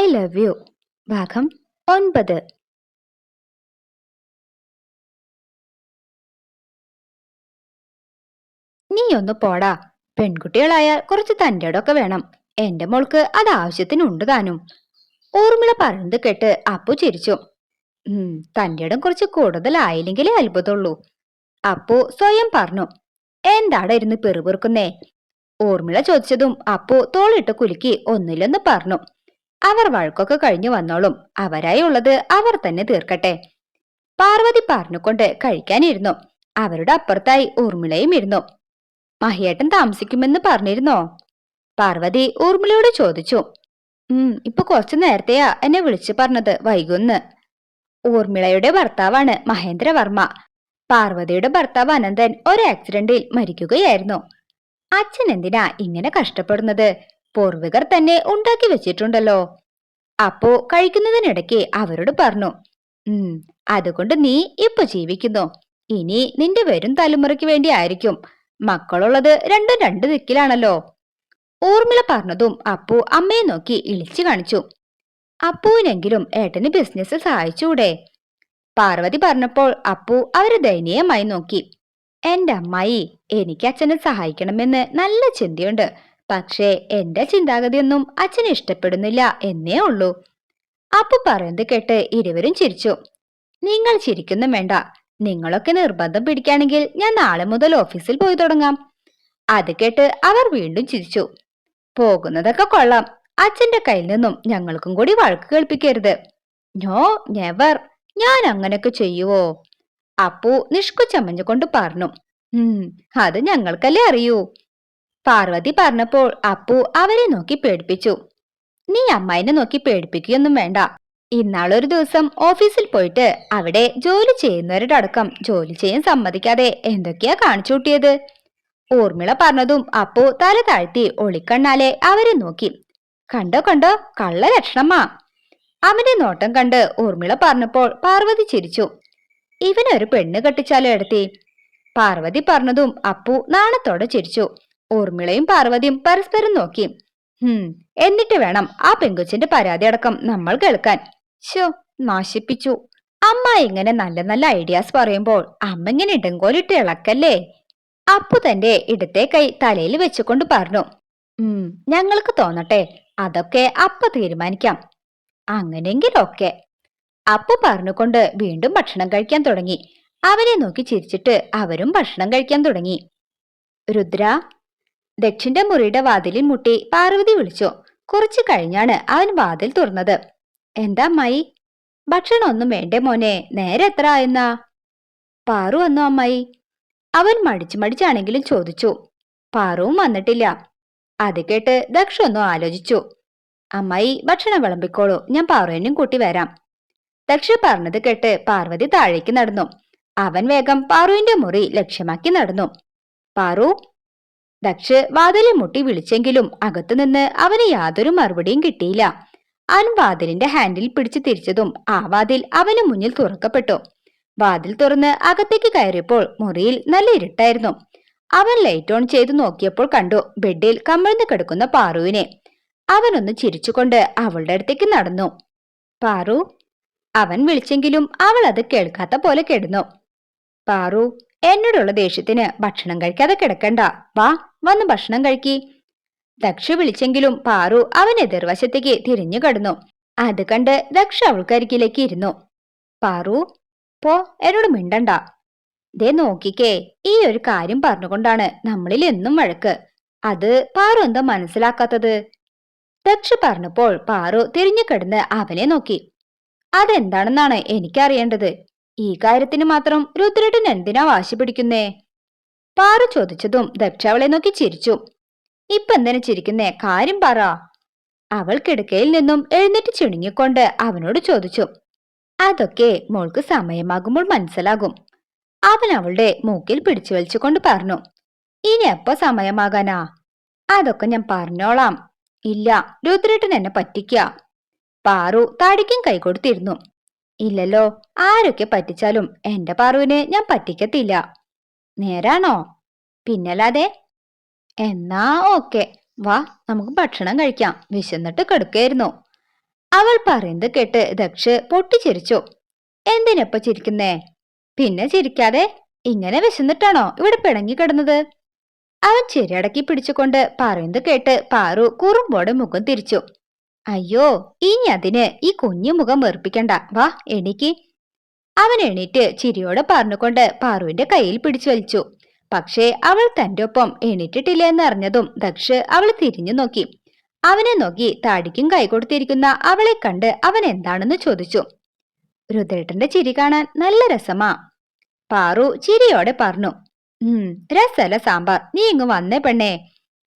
I love you ഭാഗം ഒൻപത്. നീ ഒന്ന് പോടാ. പെൺകുട്ടികളായാൽ കുറച്ച് തന്റെടൊക്കെ വേണം. എന്റെ മോൾക്ക് അത് ആവശ്യത്തിനുണ്ട് താനും. ഊർമിള പറയുന്നത് കേട്ട് അപ്പു ചിരിച്ചു. തന്റെടം കുറച്ച് കൂടുതലായില്ലെങ്കിലേ അത്ഭുതമുള്ളൂ. അപ്പു സ്വയം പറഞ്ഞു. എന്താടാ ഇരുന്ന് പെറുപെറുക്കുന്നേ? ഊർമിള ചോദിച്ചതും അപ്പു തോളിട്ട് കുലുക്കി ഒന്നില്ലെന്ന് പറഞ്ഞു. അവർ വഴക്കൊക്കെ കഴിഞ്ഞു വന്നോളും. അവരായി ഉള്ളത് അവർ തന്നെ തീർക്കട്ടെ. പാർവതി പറഞ്ഞുകൊണ്ട് കഴിക്കാനിരുന്നു. അവരുടെ അപ്പുറത്തായി ഊർമിളയും ഇരുന്നു. മഹിയേട്ടൻ താമസിക്കുമെന്ന് പറഞ്ഞിരുന്നോ? പാർവതി ഊർമിളയോട് ചോദിച്ചു. ഉം ഇപ്പൊ കുറച്ചു നേരത്തെയാ എന്നെ വിളിച്ചു പറഞ്ഞത് വൈകുന്ന്. ഊർമിളയുടെ ഭർത്താവാണ് മഹേന്ദ്രവർമ്മ. പാർവതിയുടെ ഭർത്താവ് അനന്തൻ ഒരു ആക്സിഡന്റിൽ മരിക്കുകയായിരുന്നു. അച്ഛൻ എന്തിനാ ഇങ്ങനെ കഷ്ടപ്പെടുന്നത്? പൂർവികർ തന്നെ ഉണ്ടാക്കി വെച്ചിട്ടുണ്ടല്ലോ. അപ്പോ കഴിക്കുന്നതിനിടയ്ക്ക് അവരോട് പറഞ്ഞു ഉം അതുകൊണ്ട് നീ ഇപ്പൊ ജീവിക്കുന്നു. ഇനി നിന്റെ വരും തലമുറയ്ക്ക് വേണ്ടി ആയിരിക്കും. മക്കളുള്ളത് രണ്ടും രണ്ട് ദിക്കിലാണല്ലോ. ഊർമിള പറഞ്ഞതും അപ്പു അമ്മയെ നോക്കി ഇളിച്ചു കാണിച്ചു. അപ്പുവിനെങ്കിലും ഏട്ടന് ബിസിനസ് സഹായിച്ചൂടെ? പാർവതി പറഞ്ഞപ്പോൾ അപ്പു അവരെ ദയനീയമായി നോക്കി. എന്റെ അമ്മായി എനിക്ക് അച്ഛനെ സഹായിക്കണമെന്ന് നല്ല ചിന്തയുണ്ട്. പക്ഷേ എന്റെ ചിന്താഗതിയൊന്നും അച്ഛൻ ഇഷ്ടപ്പെടുന്നില്ല എന്നേ ഉള്ളൂ. അപ്പു പറയുന്നത് കേട്ട് ഇരുവരും ചിരിച്ചു. നിങ്ങൾ ചിരിക്കുന്നു വേണ്ട. നിങ്ങളൊക്കെ നിർബന്ധം പിടിക്കുകയാണെങ്കിൽ ഞാൻ നാളെ മുതൽ ഓഫീസിൽ പോയി തുടങ്ങാം. അത് കേട്ട് അവർ വീണ്ടും ചിരിച്ചു. പോകുന്നതൊക്കെ കൊള്ളാം. അച്ഛന്റെ കയ്യിൽ നിന്നും ഞങ്ങൾക്കും കൂടി വഴക്ക് കേൾപ്പിക്കരുത്. No never. ഞാൻ അങ്ങനെയൊക്കെ ചെയ്യുവോ? അപ്പു നിഷ്കുച്ചമ്മഞ്ഞു കൊണ്ട് പറഞ്ഞു. ഉം അത് ഞങ്ങൾക്കല്ലേ അറിയൂ. പാർവതി പറഞ്ഞപ്പോൾ അപ്പു അവരെ നോക്കി പേടിപ്പിച്ചു. നീ അമ്മായിനെ നോക്കി പേടിപ്പിക്കുകയൊന്നും വേണ്ട. ഇന്നാളൊരു ദിവസം ഓഫീസിൽ പോയിട്ട് അവിടെ ജോലി ചെയ്യുന്നവരുടെ അടക്കം ജോലി ചെയ്യാൻ സമ്മതിക്കാതെ എന്തൊക്കെയാ കാണിച്ചു കൂട്ടിയത്? ഊർമിള പറഞ്ഞതും അപ്പു തല താഴ്ത്തി ഒളിക്കണ്ണാലെ അവരെ നോക്കി. കണ്ടോ കണ്ടോ കള്ള ലക്ഷണമാ. അവന്റെ നോട്ടം കണ്ട് ഊർമിള പറഞ്ഞപ്പോൾ പാർവതി ചിരിച്ചു. ഇവനൊരു പെണ്ണ് കെട്ടിച്ചാലോ എടുത്തി? പാർവതി പറഞ്ഞതും അപ്പു നാണത്തോടെ ചിരിച്ചു. ഊർമിളയും പാർവതിയും പരസ്പരം നോക്കി. ഹും എന്നിട്ട് വേണം ആ പെങ്കുച്ചിന്റെ പരാതി അടക്കം നമ്മൾ കേൾക്കാൻ. ശോ നാശിപ്പിച്ചു. അമ്മ ഇങ്ങനെ നല്ല നല്ല ഐഡിയാസ് പറയുമ്പോൾ അമ്മ ഇങ്ങനെ ഇടങ്കോലിട്ട് ഇളക്കല്ലേ? അപ്പു തന്റെ ഇടത്തെ കൈ തലയിൽ വെച്ചുകൊണ്ട് പറഞ്ഞു. ഉം ഞങ്ങൾക്ക് തോന്നട്ടെ അതൊക്കെ അപ്പ തീരുമാനിക്കാം. അങ്ങനെങ്കിലൊക്കെ അപ്പു പറഞ്ഞുകൊണ്ട് വീണ്ടും ഭക്ഷണം കഴിക്കാൻ തുടങ്ങി. അവനെ നോക്കി ചിരിച്ചിട്ട് അവരും ഭക്ഷണം കഴിക്കാൻ തുടങ്ങി. രുദ്ര ദക്ഷിന്റെ മുറിയുടെ വാതിലിൽ മുട്ടി പാർവതി വിളിച്ചു. കുറച്ചു കഴിഞ്ഞാണ് അവൻ വാതിൽ തുറന്നത്. എന്താ അമ്മായി? ഭക്ഷണമൊന്നും വേണ്ടേ മോനെ? നേരെ എത്ര ആയെന്നാ? പാറു വന്നു അമ്മായി? അവൻ മടിച്ചു മടിച്ചാണെങ്കിലും ചോദിച്ചു. പാറുവും വന്നിട്ടില്ല. അത് കേട്ട് ദക്ഷ ഒന്നും ആലോചിച്ചു. അമ്മായി ഭക്ഷണം വിളമ്പിക്കോളൂ. ഞാൻ പാറുവിനും കൂട്ടി വരാം. ദക്ഷ പറഞ്ഞത് കേട്ട് പാർവതി താഴേക്ക് നടന്നു. അവൻ വേഗം പാറുവിന്റെ മുറി ലക്ഷ്യമാക്കി നടന്നു. പാറു ദക്ഷ് വാതിലെ മുട്ടി വിളിച്ചെങ്കിലും അകത്തുനിന്ന് അവന് യാതൊരു മറുപടിയും കിട്ടിയില്ല. അവൻ വാതിലിന്റെ ഹാൻഡിൽ പിടിച്ചു തിരിച്ചതും ആ വാതിൽ അവന് മുന്നിൽ തുറക്കപ്പെട്ടു. വാതിൽ തുറന്ന് അകത്തേക്ക് കയറിയപ്പോൾ മുറിയിൽ നല്ല ഇരുട്ടായിരുന്നു. അവൻ ലൈറ്റ് ഓൺ ചെയ്തു നോക്കിയപ്പോൾ കണ്ടു ബെഡിൽ കമിഴ്ന്നു കിടക്കുന്ന പാറുവിനെ. അവനൊന്ന് ചിരിച്ചുകൊണ്ട് അവളുടെ അടുത്തേക്ക് നടന്നു. പാറു അവൻ വിളിച്ചെങ്കിലും അവൾ അത് കേൾക്കാത്ത പോലെ കിടന്നു. പാറു എന്നോടുള്ള ദേഷ്യത്തിന് ഭക്ഷണം കഴിക്കാതെ കിടക്കണ്ട. വാ വന്ന് ഭക്ഷണം കഴിക്കി. ദക്ഷ വിളിച്ചെങ്കിലും പാറു അവൻ എതിർവശത്തേക്ക് തിരിഞ്ഞു കടന്നു. അത് കണ്ട് ദക്ഷ അവൾക്കരികിലേക്ക് ഇരുന്നു. പാറു പോ എന്നോട് മിണ്ടണ്ട. ദേ നോക്കിക്കേ ഈ ഒരു കാര്യം പറഞ്ഞുകൊണ്ടാണ് നമ്മളിൽ എന്നും വഴക്ക്. അത് പാറു എന്താ മനസ്സിലാക്കാത്തത്. ദക്ഷ പറഞ്ഞപ്പോൾ പാറു തിരിഞ്ഞു കിടന്ന് അവനെ നോക്കി. അതെന്താണെന്നാണ് എനിക്കറിയേണ്ടത്? ഈ കാര്യത്തിന് മാത്രം രുദ്രേട്ടൻ എന്തിനാ വാശി പിടിക്കുന്നേ? പാറു ചോദിച്ചതും ദക്ഷ അവളെ നോക്കി ചിരിച്ചു. ഇപ്പൊ എന്തിനു ചിരിക്കുന്നേ? കാര്യം പറ. അവൾ കിടക്കയിൽ നിന്നും എഴുന്നേറ്റ് ചുണുങ്ങിക്കൊണ്ട് അവനോട് ചോദിച്ചു. അതൊക്കെ മോൾക്ക് സമയമാകുമ്പോൾ മനസ്സിലാകും. അവൻ അവളുടെ മൂക്കിൽ പിടിച്ചു വലിച്ചുകൊണ്ട് പറഞ്ഞു. ഇനി എപ്പോ സമയമാകാനാ? അതൊക്കെ ഞാൻ പറഞ്ഞോളാം. ഇല്ല രുദ്രേട്ടൻ എന്നെ പറ്റിക്ക. പാറു താടിക്കും കൈകൊടുത്തിരുന്നു. ഇല്ലല്ലോ. ആരൊക്കെ പറ്റിച്ചാലും എന്റെ പാറുവിനെ ഞാൻ പറ്റിക്കത്തില്ല. നേരാണോ? പിന്നല്ലാതെ? എന്നാ ഓക്കെ. വാ നമുക്ക് ഭക്ഷണം കഴിക്കാം. വിശന്നിട്ട് കിടക്കായിരുന്നു. അവൾ പറയുന്നത് കേട്ട് ദക്ഷ് പൊട്ടിച്ചിരിച്ചു. എന്തിനപ്പ ചിരിക്കുന്നേ? പിന്നെ ചിരിക്കാതെ ഇങ്ങനെ വിശന്നിട്ടാണോ ഇവിടെ പിണങ്ങി കിടന്നത്? അവൻ ചെറിയടക്കി പിടിച്ചുകൊണ്ട് പറയുന്നത് കേട്ട് പാറു കുറുമ്പോടെ മുഖം തിരിച്ചു. അയ്യോ ഇനി അതിന് ഈ കുഞ്ഞു മുഖം വെറുപ്പിക്കണ്ട. വാ എണീക്ക്. അവൻ എണീറ്റ് ചിരിയോടെ പറഞ്ഞുകൊണ്ട് പാറുവിന്റെ കയ്യിൽ പിടിച്ചു വലിച്ചു. പക്ഷേ അവൾ തന്റെ ഒപ്പം എണീറ്റിട്ടില്ല എന്ന് അറിഞ്ഞതും ദക്ഷ് അവൾ തിരിഞ്ഞു നോക്കി. അവനെ നോക്കി താടിക്കും കൈകൊടുത്തിരിക്കുന്ന അവളെ കണ്ട് അവൻ എന്താണെന്ന് ചോദിച്ചു. രുദ്രേട്ടന്റെ ചിരി കാണാൻ നല്ല രസമാ. പാറു ചിരിയോടെ പറഞ്ഞു. ഉം രസല സാമ്പാർ. നീ ഇങ്ങ് വന്നേ പെണ്ണേ.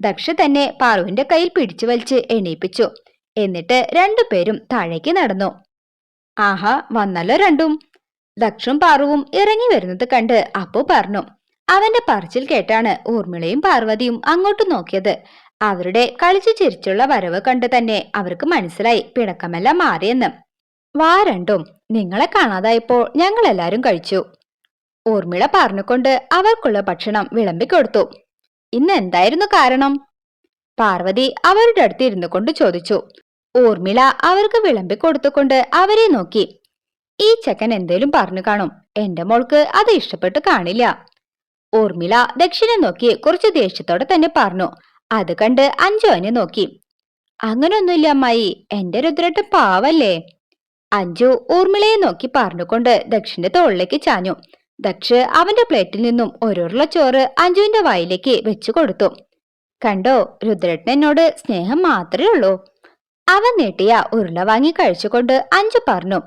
ദക്ഷ തന്നെ പാറുവിന്റെ കയ്യിൽ പിടിച്ചു വലിച്ച് എണീപ്പിച്ചു. എന്നിട്ട് രണ്ടുപേരും താഴേക്ക് നടന്നു. ആഹാ വന്നല്ലോ രണ്ടും. ദക്ഷും പാറുവും ഇറങ്ങി വരുന്നത് കണ്ട് അപ്പു പറഞ്ഞു അവന്റെ പറച്ചിൽ കേട്ടാണ് ഊർമിളയും പാർവതിയും അങ്ങോട്ട് നോക്കിയത്. അവരുടെ കളിച്ചു ചിരിച്ചുള്ള വരവ് കണ്ട് തന്നെ അവർക്ക് മനസ്സിലായി പിണക്കമെല്ലാം മാറിയെന്ന്. വാ രണ്ടും നിങ്ങളെ കാണാതായപ്പോൾ ഞങ്ങൾ എല്ലാരും കഴിച്ചു. ഊർമിള പറഞ്ഞുകൊണ്ട് അവർക്കുള്ള ഭക്ഷണം വിളമ്പിക്കൊടുത്തു. ഇന്ന് എന്തായിരുന്നു കാരണം? പാർവതി അവരുടെ അടുത്ത് ഇരുന്നു കൊണ്ട് ചോദിച്ചു ഊർമിള അവർക്ക് വിളമ്പി കൊടുത്തുകൊണ്ട് അവരെ നോക്കി. ഈ ചെക്കൻ എന്തേലും പറഞ്ഞു കാണും. എന്റെ മോൾക്ക് അത് ഇഷ്ടപ്പെട്ട് കാണില്ല. ഊർമിള ദക്ഷിണെ നോക്കി കുറച്ച് ദേഷ്യത്തോടെ തന്നെ പറഞ്ഞു. അത് കണ്ട് അഞ്ചു അവനെ നോക്കി. അങ്ങനൊന്നുമില്ല അമ്മായി. എന്റെ രുദ്രട്ട് പാവല്ലേ? അഞ്ജു ഊർമിളയെ നോക്കി പറഞ്ഞുകൊണ്ട് ദക്ഷിന്റെ തോളിലേക്ക് ചാഞ്ഞു. ദക്ഷ് അവന്റെ പ്ലേറ്റിൽ നിന്നും ഒരുരുള ചോറ് അഞ്ജുവിന്റെ വായിലേക്ക് വെച്ചു കൊടുത്തു. കണ്ടോ രുദ്രട്ടൻ എന്നോട് സ്നേഹം മാത്രമേ ഉള്ളൂ. അവൻ നീട്ടിയ ഉരുള വാങ്ങി കഴിച്ചുകൊണ്ട് അഞ്ചു പറഞ്ഞു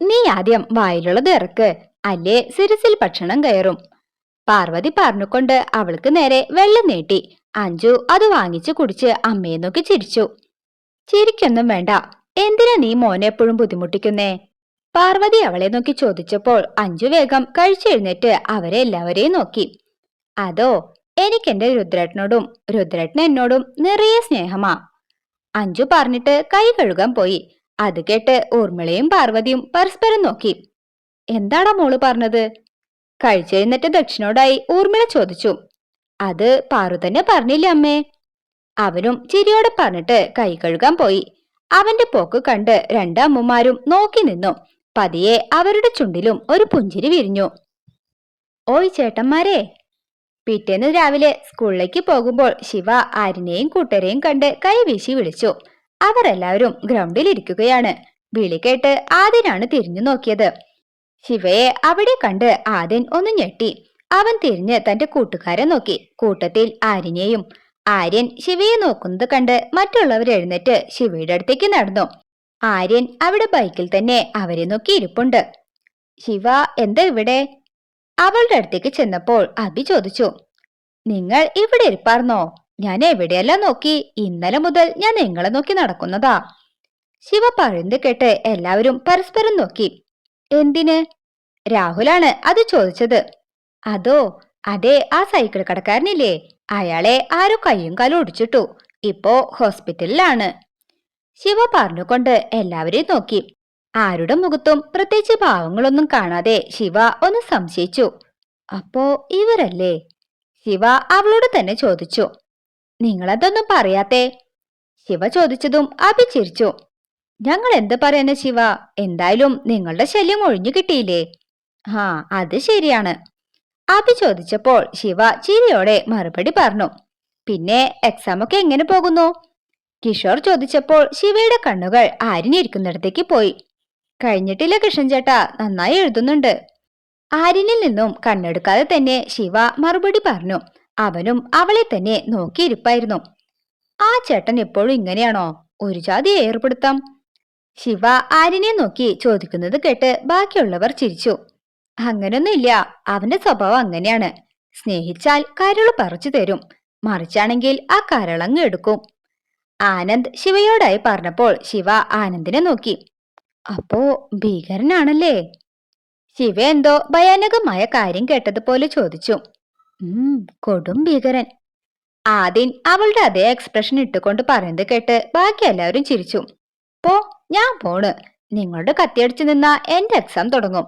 നീ ആദ്യം വായിലുള്ളത് ഇറക്ക് അല്ലേ സിരസിൽ ഭക്ഷണം കയറും. പാർവതി പറഞ്ഞുകൊണ്ട് അവൾക്ക് നേരെ വെള്ളം നീട്ടി അഞ്ചു അത് വാങ്ങിച്ചു കുടിച്ച് അമ്മയെ നോക്കി ചിരിച്ചു. ചിരിക്കൊന്നും വേണ്ട എന്തിനാ നീ മോനെ എപ്പോഴും ബുദ്ധിമുട്ടിക്കുന്നേ? പാർവതി അവളെ നോക്കി ചോദിച്ചപ്പോൾ അഞ്ചു വേഗം കഴിച്ചെഴുന്നേറ്റ് അവരെ എല്ലാവരെയും നോക്കി. അതോ എനിക്കെന്റെ രുദ്രേട്ടനോടും രുദ്രേട്ടൻ എന്നോടും നിറയെ സ്നേഹമാ. അഞ്ജു പറഞ്ഞിട്ട് കൈ കഴുകാൻ പോയി. അത് കേട്ട് ഊർമിളയും പാർവതിയും പരസ്പരം നോക്കി. എന്താടാ മോൾ പറഞ്ഞത്? കഴിച്ചെഴുന്നേറ്റ് ദക്ഷിണോടായി ഊർമിള ചോദിച്ചു. അത് പാറു തന്നെ പറഞ്ഞില്ല അമ്മേ? അവനും ചിരിയോടെ പറഞ്ഞിട്ട് കൈ കഴുകാൻ പോയി. അവന്റെ പോക്ക് കണ്ട് രണ്ടമ്മമാരും നോക്കി നിന്നു. പതിയെ അവരുടെ ചുണ്ടിലും ഒരു പുഞ്ചിരി വിരിഞ്ഞു. ഓയ് ചേട്ടന്മാരെ പിറ്റേന്ന് രാവിലെ സ്കൂളിലേക്ക് പോകുമ്പോൾ ശിവ ആരിനെയും കൂട്ടരെയും കണ്ട് കൈവീശി വിളിച്ചു. അവർ എല്ലാവരും ഗ്രൗണ്ടിൽ ഇരിക്കുകയാണ്. വിളി കേട്ട് ആദ്യനാണ് തിരിഞ്ഞു നോക്കിയത്. ശിവയെ അവിടെ കണ്ട് ആദിൻ ഒന്ന് ഞെട്ടി. അവൻ തിരിഞ്ഞ് തന്റെ കൂട്ടുകാരെ നോക്കി. കൂട്ടത്തിൽ ആരിനെയും. ആര്യൻ ശിവയെ നോക്കുന്നത് കണ്ട് മറ്റുള്ളവർ എഴുന്നേറ്റ് ശിവയുടെ അടുത്തേക്ക് നടന്നു. ആര്യൻ അവിടെ ബൈക്കിൽ തന്നെ അവരെ നോക്കി ഇരിപ്പുണ്ട്. ശിവ എന്താ ഇവിടെ? അവളുടെ അടുത്തേക്ക് ചെന്നപ്പോൾ അബി ചോദിച്ചു നിങ്ങൾ ഇവിടെ ഇരിപ്പാർന്നോ? ഞാൻ എവിടെയല്ല നോക്കി? ഇന്നലെ മുതൽ ഞാൻ നിങ്ങളെ നോക്കി നടക്കുന്നതാ. ശിവ പറയുന്നത് കേട്ട് എല്ലാവരും പരസ്പരം നോക്കി. എന്തിന്? രാഹുലാണ് അത് ചോദിച്ചത്. അതോ അതെ ആ സൈക്കിൾ കടക്കാരനില്ലേ? അയാളെ ആരോ കയ്യും കാലും ഒടിച്ചിട്ടു. ഇപ്പോ ഹോസ്പിറ്റലിലാണ്. ശിവ പറഞ്ഞുകൊണ്ട് എല്ലാവരെയും നോക്കി. ആരുടെ മുഖത്തും പ്രത്യേകിച്ച് ഭാവങ്ങളൊന്നും കാണാതെ ശിവ ഒന്ന് സംശയിച്ചു. അപ്പോ ഇവരല്ലേ? ശിവ അവളോട് തന്നെ ചോദിച്ചു. നിങ്ങളതൊന്നും പറയാത്തെ? ശിവ ചോദിച്ചതും അഭി ചിരിച്ചു. ഞങ്ങൾ എന്ത് പറയുന്ന ശിവ? എന്തായാലും നിങ്ങളുടെ ശല്യം ഒഴിഞ്ഞു കിട്ടിയില്ലേ? ആ അത് ശരിയാണ്. അഭി ചോദിച്ചപ്പോൾ ശിവ ചിരിയോടെ മറുപടി പറഞ്ഞു. പിന്നെ എക്സാം ഒക്കെ എങ്ങനെ പോകുന്നു? കിഷോർ ചോദിച്ചപ്പോൾ ശിവയുടെ കണ്ണുകൾ ആരിനിരിക്കുന്നിടത്തേക്ക് പോയി. കഴിഞ്ഞിട്ടില്ല കൃഷ്ണൻ ചേട്ടാ. നന്നായി എഴുതുന്നുണ്ട്. ആര്യനിൽ നിന്നും കണ്ണെടുക്കാതെ തന്നെ ശിവ മറുപടി പറഞ്ഞു. അവനും അവളെ തന്നെ നോക്കിയിരിപ്പായിരുന്നു. ആ ചേട്ടൻ എപ്പോഴും ഇങ്ങനെയാണോ? ഒരു ജാതി ഏർപ്പെടുത്താം. ശിവ ആര്യനെ നോക്കി ചോദിക്കുന്നത് കേട്ട് ബാക്കിയുള്ളവർ ചിരിച്ചു. അങ്ങനൊന്നുമില്ല. അവന്റെ സ്വഭാവം അങ്ങനെയാണ്. സ്നേഹിച്ചാൽ കരൾ പറിച്ചു തരും. മറിച്ചാണെങ്കിൽ ആ കരളങ്ങ് എടുക്കും. ആനന്ദ് ശിവയോടായി പറഞ്ഞപ്പോൾ ശിവ ആനന്ദിനെ നോക്കി. അപ്പോ ഭീകരനാണല്ലേ? ശിവ എന്തോ ഭയാനകമായ കാര്യം കേട്ടതുപോലെ ചോദിച്ചു. ഉം കൊടും ഭീകരൻ. ആദിൻ അവളുടെ അതേ എക്സ്പ്രഷൻ ഇട്ടുകൊണ്ട് പറയുന്നത് കേട്ട് ബാക്കി എല്ലാവരും ചിരിച്ചു. പോ ഞാൻ പോണ്. നിങ്ങളുടെ കത്തിയടിച്ചു നിന്ന എന്റെ എക്സാം തുടങ്ങും.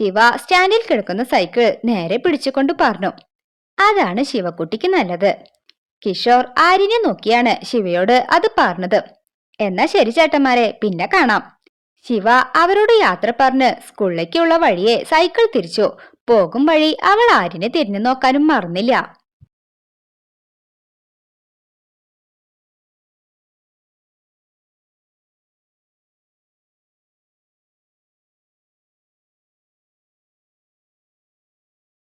ശിവ സ്റ്റാൻഡിൽ കിടക്കുന്ന സൈക്കിൾ നേരെ പിടിച്ചുകൊണ്ട് പറഞ്ഞു. അതാണ് ശിവക്കുട്ടിക്ക് നല്ലത്. കിഷോർ ആര്യനെ നോക്കിയാണ് ശിവയോട് അത് പറഞ്ഞത്. എന്നാ ശരി ചേട്ടന്മാരെ പിന്നെ കാണാം. ശിവ അവരുടെ യാത്ര പറഞ്ഞ് സ്കൂളിലേക്കുള്ള വഴിയെ സൈക്കിൾ തിരിച്ചു. പോകും വഴി അവൾ ആരിനെ തിരിഞ്ഞു നോക്കാനും മറന്നില്ല.